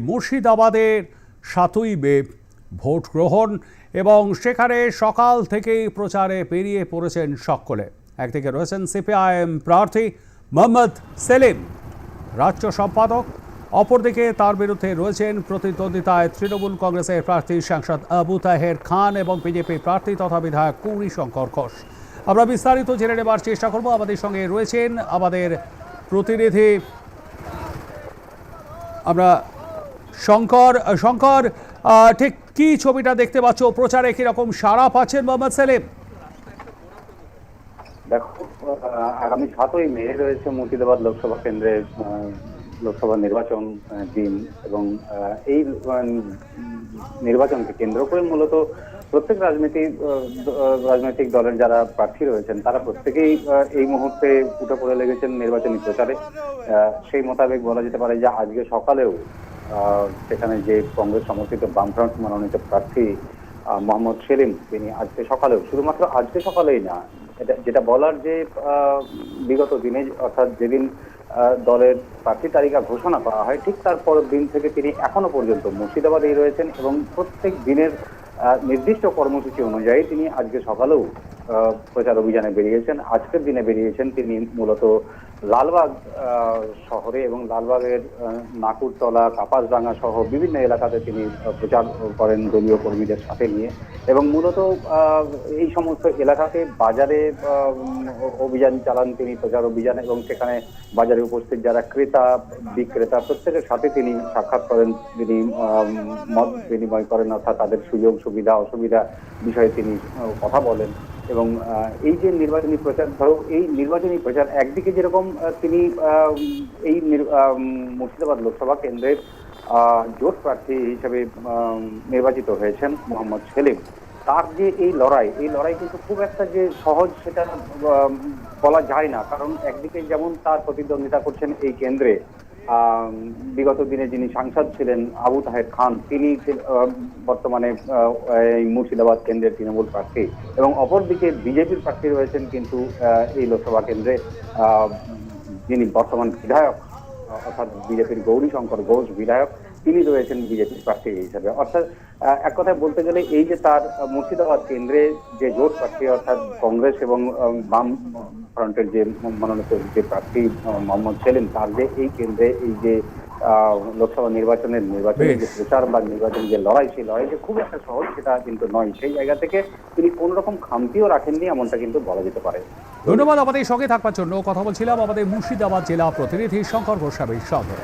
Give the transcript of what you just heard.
মুর্শিদাবাদের সাতই মে ভোট গ্রহণ এবং সেখানে সকাল থেকেই প্রচারে পেরিয়ে পড়েছেন সকলে। একদিকে রয়েছেন সিপিআইএম প্রার্থী মোহাম্মদ সেলিম, রাজ্য সম্পাদক। অপরদিকে তার বিরুদ্ধে রয়েছেন প্রতিদ্বন্দ্বিতায় তৃণমূল কংগ্রেসের প্রার্থী সাংসদ আবু তাহের খান এবং বিজেপি প্রার্থী তথা বিধায়ক কৌরি শঙ্কর ঘোষ। আমরা বিস্তারিত জেনে নেবার চেষ্টা করব। আমাদের সঙ্গে রয়েছেন আমাদের প্রতিনিধি। আমরা শঙ্কর শঙ্কর ঠিক কি ছবিটা দেখতে পাচ্ছ? প্রচারে কীরকম সারা পাচ্ছেন মোহাম্মদ সেলিম? দেখো আগামী সাতই মে রয়েছে মুর্শিদাবাদ লোকসভা কেন্দ্রের লোকসভা নির্বাচন দিন এবং এই নির্বাচনকে কেন্দ্র করে মূলত প্রত্যেক রাজনীতি আহ, দ- আহ, রাজনৈতিক দলের যারা প্রার্থী রয়েছেন তারা প্রত্যেকেই এই মুহূর্তে উঠে পড়ে লেগেছেন নির্বাচনী প্রচারে। সেই মোতাবেক বলা যেতে পারে যে আজকে সকালেও সেখানে যে কংগ্রেস সমর্থিত বামফ্রন্ট মনোনীত প্রার্থী মোহাম্মদ সেলিম, তিনি আজকে সকালেও, শুধুমাত্র আজকে সকালেই না, এটা, যেটা বলার যে বিগত দিনে, অর্থাৎ যেদিন দলের প্রার্থী তালিকা ঘোষণা করা হয়, ঠিক তার পরের দিন থেকে তিনি এখনও পর্যন্ত মুর্শিদাবাদেই রয়েছেন এবং প্রত্যেক দিনের নির্দিষ্ট কর্মসূচি অনুযায়ী তিনি আজকে সকালেও প্রচার অভিযানে বেরিয়েছেন, আজকের দিনে বেরিয়েছেন তিনি মূলত লালবাগ শহরে এবং লালবাগের নাকুরতলা, কাপাসডাঙ্গা সহ বিভিন্ন এলাকাতে তিনি প্রচার করেন দলীয় কর্মীদের সাথে নিয়ে এবং মূলত এই সমস্ত এলাকাতে বাজারে অভিযান চালান তিনি, প্রচার অভিযান এবং সেখানে বাজারে উপস্থিত যারা ক্রেতা, বিক্রেতা প্রত্যেকের সাথে তিনি সাক্ষাৎ করেন, তিনি মত বিনিময় করেন, অর্থাৎ তাদের সুযোগ, সুবিধা, অসুবিধা বিষয়ে তিনি কথা বলেন। এবং এই যে নির্বাচনী প্রচার, ধরো এই নির্বাচনী প্রচার একদিকে যেরকম তিনি এই মুর্শিদাবাদ লোকসভা কেন্দ্রের জোট প্রার্থী হিসেবে নির্বাচিত হয়েছেন মোহাম্মদ সেলিম। তার যে এই লড়াই এই লড়াই কিন্তু খুব একটা যে সহজ সেটা বলা যায় না। কারণ একদিকে যেমন তার প্রতিদ্বন্দ্বিতা করছেন এই কেন্দ্রে বিগত দিনে যিনি সাংসদ ছিলেন আবু তাহের খান, তিনি বর্তমানে মুর্শিদাবাদ কেন্দ্রের তৃণমূল প্রার্থী এবং অপরদিকে বিজেপির প্রার্থী রয়েছেন কিন্তু এই লোকসভা কেন্দ্রে যিনি বর্তমান বিধায়ক, অর্থাৎ বিজেপির গৌরী শঙ্কর ঘোষ বিধায়ক তিনি রয়েছেন বিজেপির প্রার্থী হিসেবে। অর্থাৎ এক কথায় বলতে গেলে এই যে তার মুর্শিদাবাদ কেন্দ্রে যে জোট প্রার্থী অর্থাৎ কংগ্রেস এবং বাম ফ্রন্টের যে মনোনীত যে প্রার্থী মোহাম্মদ সেলিম তার যে এই কেন্দ্রে এই যে লোকসভা নির্বাচনের নির্বাচনের যে প্রচার বা নির্বাচনের যে লড়াই সেই লড়াই যে খুব একটা সহজ সেটা কিন্তু নয়। সেই জায়গা থেকে তিনি কোন রকম খামতিও রাখেননি এমনটা কিন্তু বলা যেতে পারে। ধন্যবাদ আমাদের সঙ্গে থাকবার জন্য। কথা বলছিলাম আমাদের মুর্শিদাবাদ জেলা প্রতিনিধি শঙ্কর গোস্বামীর সঙ্গে